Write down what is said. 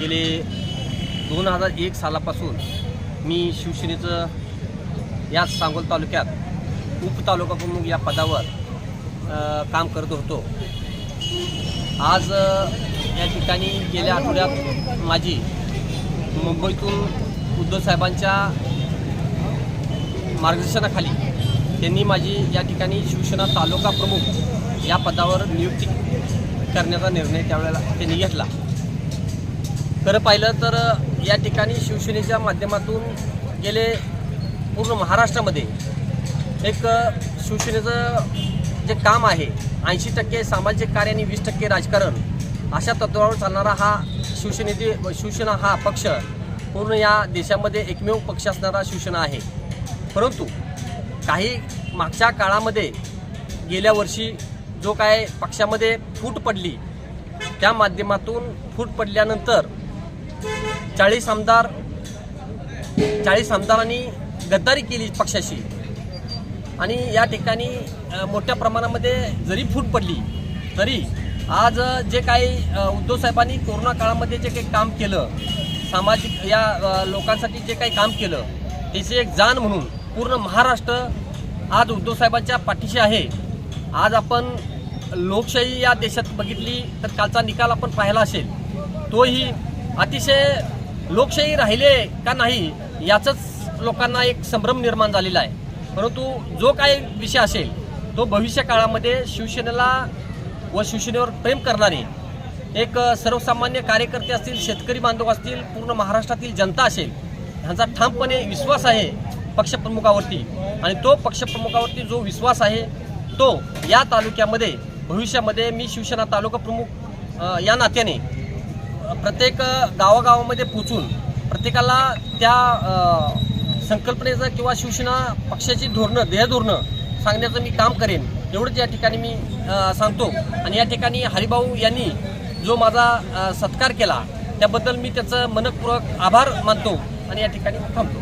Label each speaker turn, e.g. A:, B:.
A: गेले दोन हजार एक सालापासून मी शिवसेनेचं याच सांगोल तालुक्यात उपतालुका प्रमुख या पदावर काम करत होतो. आज या ठिकाणी गेल्या आठवड्यात माझी मुंबईतून उद्धवसाहेबांच्या मार्गदर्शनाखाली त्यांनी माझी या ठिकाणी शिवसेना तालुका प्रमुख या पदावर नियुक्ती करण्याचा निर्णय त्यावेळेला त्यांनी घेतला. खरं पाहिलं तर या ठिकाणी शिवसेनेच्या माध्यमातून गेले पूर्ण महाराष्ट्रामध्ये. एक शिवसेनेचं जे काम आहे ऐंशी टक्के सामाजिक कार्य आणि वीस टक्के राजकारण अशा तत्वावर चालणारा हा शिवसेनेचे शिवसेना हा पक्ष पूर्ण या देशामध्ये एकमेव पक्ष असणारा शिवसेना आहे. परंतु काही मागच्या काळामध्ये गेल्या वर्षी जो काय पक्षामध्ये फूट पडली त्या माध्यमातून फूट पडल्यानंतर चाळीस आमदार चाळीस आमदारांनी गद्दारी केली पक्षाशी. आणि या ठिकाणी मोठ्या प्रमाणामध्ये जरी फूट पडली तरी आज जे काही उद्धवसाहेबांनी उद्धव साहेबांनी कोरोना काळामध्ये जे काही काम केलं सामाजिक या लोकांसाठी जे काही काम केलं त्याची एक जाण म्हणून पूर्ण महाराष्ट्र आज उद्धव साहेबांच्या पाठीशी आहे. आज आपण लोकशाही या देशात बघितली तर कालचा निकाल आपण पाहिला असेल. तोही अतिशय लोकशाही राहिले का नाही याचंच लोकांना एक संभ्रम निर्माण झालेला आहे. परंतु जो काही विषय असेल तो भविष्य काळामध्ये शिवसेनेला व शिवसेनेवर प्रेम करणारे एक सर्वसामान्य कार्यकर्ते असतील शेतकरी बांधव असतील पूर्ण महाराष्ट्रातील जनता असेल ह्यांचा ठामपणे विश्वास आहे पक्षप्रमुखावरती. आणि तो पक्षप्रमुखावरती जो विश्वास आहे तो या तालुक्यामध्ये भविष्यामध्ये मी शिवसेना तालुका प्रमुख या नात्याने प्रत्येक गावागावामध्ये पोचून प्रत्येकाला त्या संकल्पनेचं किंवा शिवसेना पक्षाची धोरणं ध्येयधोरणं सांगण्याचं मी काम करेन. एवढंच या ठिकाणी मी सांगतो. आणि या ठिकाणी हरिभाऊ यांनी जो माझा सत्कार केला त्याबद्दल मी त्याचं मनपूर्वक आभार मानतो आणि या ठिकाणी थांबतो.